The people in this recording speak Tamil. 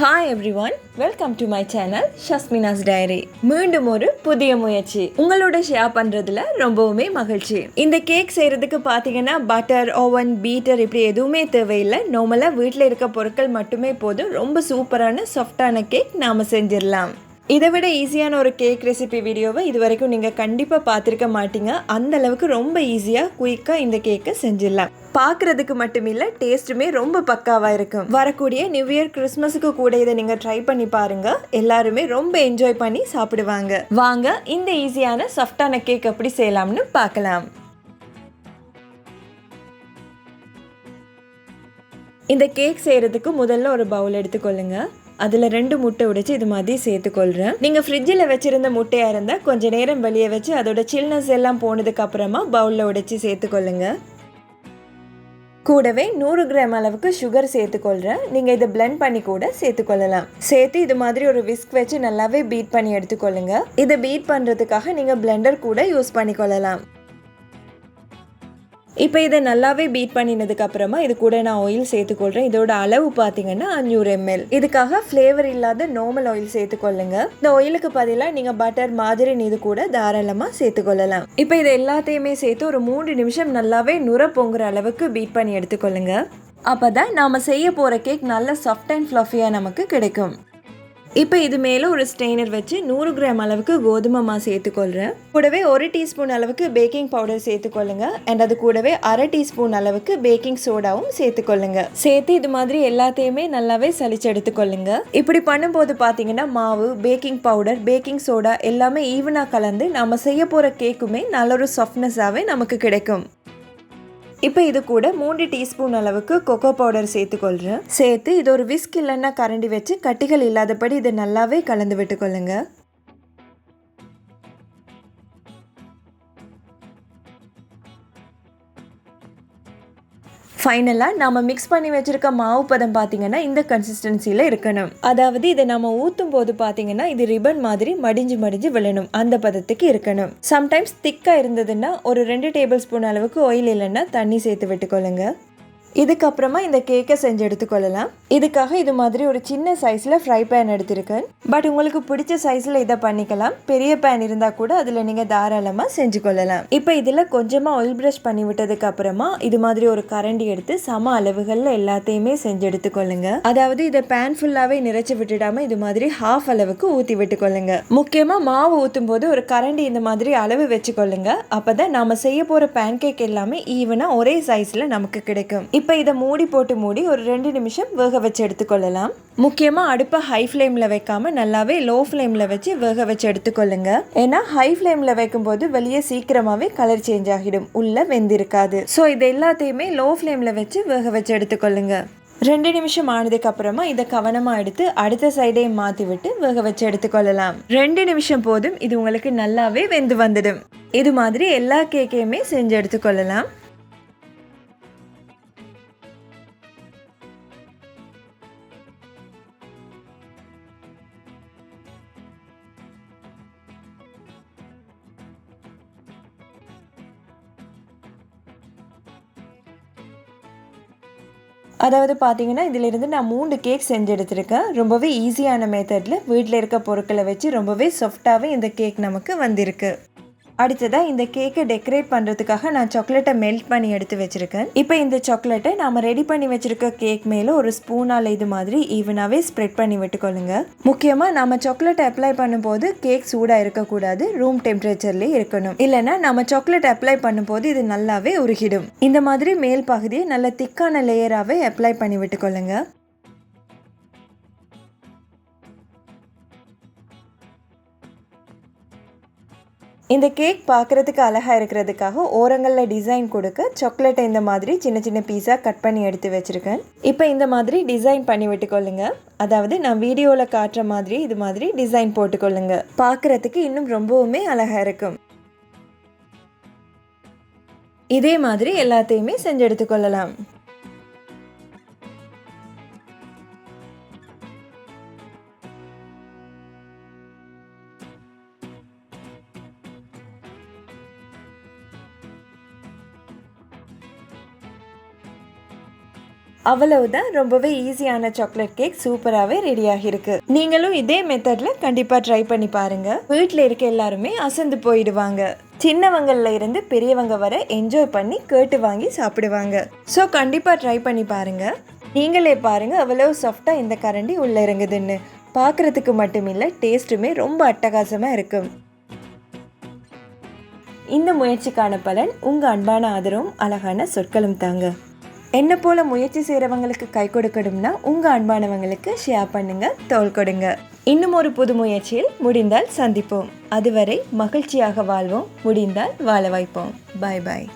Hi everyone welcome to my channel Shasmina's diary மீண்டும் ஒரு புதிய முயற்சி. உங்களோட ஷேர் பண்ணுறதுல ரொம்பவுமே மகிழ்ச்சி. இந்த கேக் செய்கிறதுக்கு பார்த்தீங்கன்னா பட்டர் ஓவன் பீட்டர் இப்படி எதுவுமே தேவையில்லை. நார்மலாக வீட்டில் இருக்க பொருட்கள் மட்டுமே போதும். ரொம்ப சூப்பரான சாஃப்டான கேக் நாம செஞ்சிடலாம். இதை விட ஈஸியான ஒரு கேக் ரெசிபி வீடியோவை இது வரைக்கும் நீங்கள் கண்டிப்பாக பார்த்துருக்க மாட்டீங்க. அந்த அளவுக்கு ரொம்ப ஈஸியாக குயிக்காக இந்த கேக்கை செஞ்சிடலாம். பார்க்குறதுக்கு மட்டும் இல்லை டேஸ்ட்டுமே ரொம்ப பக்காவாக இருக்கும். வரக்கூடிய நியூ இயர் கிறிஸ்மஸுக்கு கூட இதை நீங்கள் ட்ரை பண்ணி பாருங்க. எல்லாருமே ரொம்ப என்ஜாய் பண்ணி சாப்பிடுவாங்க. வாங்க இந்த ஈஸியான சாஃப்டான கேக் எப்படி செய்யலாம்னு பார்க்கலாம். இந்த கேக் செய்கிறதுக்கு முதல்ல ஒரு பவுல் எடுத்துக்கொள்ளுங்க. அதில் ரெண்டு முட்டை உடைச்சு இது மாதிரி சேர்த்துக்கொள்கிறேன் நீங்கள் ஃப்ரிட்ஜில் வச்சுருந்த முட்டையாக இருந்தால் கொஞ்சம் நேரம் வெளியே வச்சு அதோட சில்னஸ் எல்லாம் போனதுக்கு அப்புறமா பவுலில் உடைச்சி சேர்த்துக்கொள்ளுங்க. கூடவே நூறு கிராம் அளவுக்கு சுகர் சேர்த்துக்கொள்கிறேன் நீங்கள் இதை பிளெண்ட் பண்ணி கூட சேர்த்துக்கொள்ளலாம். சேர்த்து இது மாதிரி ஒரு விஸ்க் வச்சு நல்லாவே பீட் பண்ணி எடுத்துக்கொள்ளுங்க. இதை பீட் பண்ணுறதுக்காக நீங்கள் பிளெண்டர் கூட யூஸ் பண்ணிக்கொள்ளலாம். இப்போ இதை நல்லாவே பீட் பண்ணினதுக்கு அப்புறமா இது கூட நான் ஆயில் சேர்த்துக்கொள்கிறேன் இதோட அளவு பார்த்தீங்கன்னா அஞ்சூறு எம்எல் இதுக்காக ஃப்ளேவர் இல்லாத நார்மல் ஆயில் சேர்த்துக்கொள்ளுங்க. இந்த ஆயிலுக்கு பதிலாக நீங்கள் பட்டர் மாதிரி இது கூட தாராளமாக சேர்த்துக்கொள்ளலாம். இப்போ இது எல்லாத்தையுமே சேர்த்து ஒரு மூன்று நிமிஷம் நல்லாவே நுர பொங்குற அளவுக்கு பீட் பண்ணி எடுத்துக்கொள்ளுங்க. அப்போ தான் நாம் செய்ய போகிற கேக் நல்ல சாஃப்ட் அண்ட் ஃப்ளஃபியாக நமக்கு கிடைக்கும். இப்போ இது மேலே ஒரு ஸ்ட்ரெயினர் வச்சு நூறு கிராம் அளவுக்கு கோதுமை மா சேர்த்துக்கொள்கிறேன் கூடவே ஒரு டீஸ்பூன் அளவுக்கு பேக்கிங் பவுடர் சேர்த்துக்கொள்ளுங்க. அண்ட் அது கூடவே அரை டீஸ்பூன் அளவுக்கு பேக்கிங் சோடாவும் சேர்த்துக்கொள்ளுங்க. சேர்த்து இது மாதிரி எல்லாத்தையுமே நல்லாவே சளிச்சு எடுத்துக்கொள்ளுங்க. இப்படி பண்ணும்போது பார்த்தீங்கன்னா மாவு பேக்கிங் பவுடர் பேக்கிங் சோடா எல்லாமே ஈவனாக கலந்து நம்ம செய்ய போகிற கேக்குமே நல்ல ஒரு சாஃப்ட்னஸாகவே நமக்கு கிடைக்கும். இப்போ இது கூட மூன்று டீஸ்பூன் அளவுக்கு கொக்கோ பவுடர் சேர்த்துக்கொள்கிறேன் சேர்த்து இது ஒரு விஸ்க் இல்லைன்னா கரண்டி வச்சு கட்டிகள் இல்லாதபடி இதை நல்லாவே கலந்து விட்டுக்கொள்ளுங்கள் ஃபைனலாக நம்ம மிக்ஸ் பண்ணி வச்சுருக்க மாவு பதம் பார்த்தீங்கன்னா இந்த கன்சிஸ்டன்சியில் இருக்கணும். அதாவது இதை நம்ம ஊற்றும் போது பார்த்தீங்கன்னா இது ரிபன் மாதிரி மடிஞ்சு மடிஞ்சு விழணும். அந்த பதத்துக்கு இருக்கணும். சம்டைம்ஸ் திக்காக இருந்ததுன்னா ஒரு ரெண்டு டேபிள் ஸ்பூன் அளவுக்கு ஆயில் இல்லைன்னா தண்ணி சேர்த்து விட்டுக்கொள்ளுங்க. இதுக்கப்புறமா இந்த கேக்கை செஞ்சு எடுத்துக்கொள்ளலாம். இதுக்காக இது மாதிரி ஒரு சின்ன சைஸில் ஃப்ரை பேன் எடுத்திருக்கேன். பட் உங்களுக்கு பிடிச்ச சைஸில் இதை பண்ணிக்கலாம். பெரிய பேன் இருந்தால் கூட அதில் நீங்கள் தாராளமாக செஞ்சு கொள்ளலாம். இப்போ இதில் கொஞ்சமாக ஆயில் ப்ரஷ் பண்ணி விட்டதுக்கு அப்புறமா இது மாதிரி ஒரு கரண்டி எடுத்து சம அளவுகளில் எல்லாத்தையுமே செஞ்சு எடுத்துக்கொள்ளுங்க. அதாவது இதை பேன் ஃபுல்லாகவே நிறைச்சி விட்டுடாமல் இது மாதிரி ஹாஃப் அளவுக்கு ஊற்றி விட்டுக்கொள்ளுங்க. முக்கியமாக மாவு ஊற்றும் போது ஒரு கரண்டி இந்த மாதிரி அளவு வச்சுக்கொள்ளுங்க. அப்போ தான் நாம் செய்ய போகிற பேன் கேக் எல்லாமே ஈவனாக ஒரே சைஸில் நமக்கு கிடைக்கும். இப்போ இப்போ இதை மூடி போட்டு மூடி ஒரு ரெண்டு நிமிஷம் வேக வச்சு எடுத்துக்கொள்ளலாம். முக்கியமாக அடுப்பை ஹை ஃப்ளேமில் வைக்காம நல்லாவே லோ ஃப்ளேமில் வச்சு வேக வச்சு எடுத்துக்கொள்ளுங்க. ஏன்னா ஹை ஃப்ளேமில் வைக்கும்போது வெளியே சீக்கிரமாகவே கலர் சேஞ்ச் ஆகிடும். உள்ள வெந்திருக்காது. ஸோ இது எல்லாத்தையுமே லோ ஃப்ளேமில் வச்சு வேக வச்சு எடுத்துக்கொள்ளுங்க. ரெண்டு நிமிஷம் ஆனதுக்கு அப்புறமா இதை கவனமாக எடுத்து அடுத்த சைடையும் மாற்றி விட்டு வேக வச்சு எடுத்துக்கொள்ளலாம். ரெண்டு நிமிஷம் போதும் இது உங்களுக்கு நல்லாவே வெந்து வந்துடும். இது மாதிரி எல்லா கேக்கையுமே செஞ்சு எடுத்துக்கொள்ளலாம். அதாவது பார்த்தீங்கன்னா இதிலிருந்து நான் மூணு கேக் செஞ்சு எடுத்திருக்கேன் ரொம்பவே ஈஸியான மெத்தடில் வீட்டில் இருக்க பொருட்களை வச்சு ரொம்பவே சாஃப்டாகவே இந்த கேக் நமக்கு வந்திருக்கு. அடுத்ததாக இந்த கேக்கை டெக்கரேட் பண்ணுறதுக்காக நான் சாக்லேட்டை மெல்ட் பண்ணி எடுத்து வச்சுருக்கேன். இப்போ இந்த சாக்லேட்டை நாம் ரெடி பண்ணி வச்சுருக்க கேக் மேலே ஒரு ஸ்பூனால் இது மாதிரி ஈவனாகவே ஸ்ப்ரெட் பண்ணி விட்டுக்கொள்ளுங்க. முக்கியமாக நம்ம சாக்லேட்டை அப்ளை பண்ணும்போது கேக் சூடாக இருக்கக்கூடாது ரூம் டெம்பரேச்சர்லேயே இருக்கணும். இல்லைனா நம்ம சாக்லேட் அப்ளை பண்ணும்போது இது நல்லாவே உருகிடும். இந்த மாதிரி மேல் பகுதியை நல்ல திக்கான லேயராகவே அப்ளை பண்ணி விட்டுக்கொள்ளுங்க. இந்த கேக் பார்க்குறதுக்கு அழகாக இருக்கிறதுக்காக ஓரங்களில் டிசைன் கொடுக்க சாக்லேட்டை இந்த மாதிரி சின்ன சின்ன பீஸாக கட் பண்ணி எடுத்து வச்சுருக்கேன். இப்போ இந்த மாதிரி டிசைன் பண்ணி விட்டுக்கொள்ளுங்க. அதாவது நான் வீடியோவில் காட்டுற மாதிரி இது மாதிரி டிசைன் போட்டுக்கொள்ளுங்க. பார்க்குறதுக்கு இன்னும் ரொம்பவுமே அழகாக இருக்கும். இதே மாதிரி எல்லாத்தையுமே செஞ்சு எடுத்துக்கொள்ளலாம். அவ்வளவுதான். ரொம்பவே ஈஸியான சாக்லேட் கேக் சூப்பராகவே ரெடியாகி இருக்கு நீங்களும் இதே மெத்தட்ல கண்டிப்பாக ட்ரை பண்ணி பாருங்க. வீட்டில் இருக்க எல்லாருமே அசந்து போயிடுவாங்க. சின்னவங்கள்ல இருந்து பெரியவங்க வர என்ஜாய் பண்ணி கேட்டு வாங்கி சாப்பிடுவாங்க. ஸோ கண்டிப்பாக ட்ரை பண்ணி பாருங்க. நீங்களே பாருங்க அவ்வளோ சாஃப்டாக இந்த கரண்டி உள்ள இறங்குதுன்னு. பார்க்கறதுக்கு மட்டும் இல்லை டேஸ்ட்டுமே ரொம்ப அட்டகாசமாக இருக்கும் இந்த முயற்சிக்கான பலன் உங்கள் அன்பான ஆதரவும் அழகான சொற்களும் தாங்க. என்ன போல முயற்சி செய்கிறவங்களுக்கு கை கொடுக்கணும்னா உங்கள் அன்பானவங்களுக்கு ஷேர் பண்ணுங்கள் தோல் கொடுங்க. இன்னும் ஒரு புது முயற்சியில் முடிந்தால் சந்திப்போம். அதுவரை மகிழ்ச்சியாக வாழ்வோம். முடிந்தால் வாழ வைப்போம். பாய் பாய்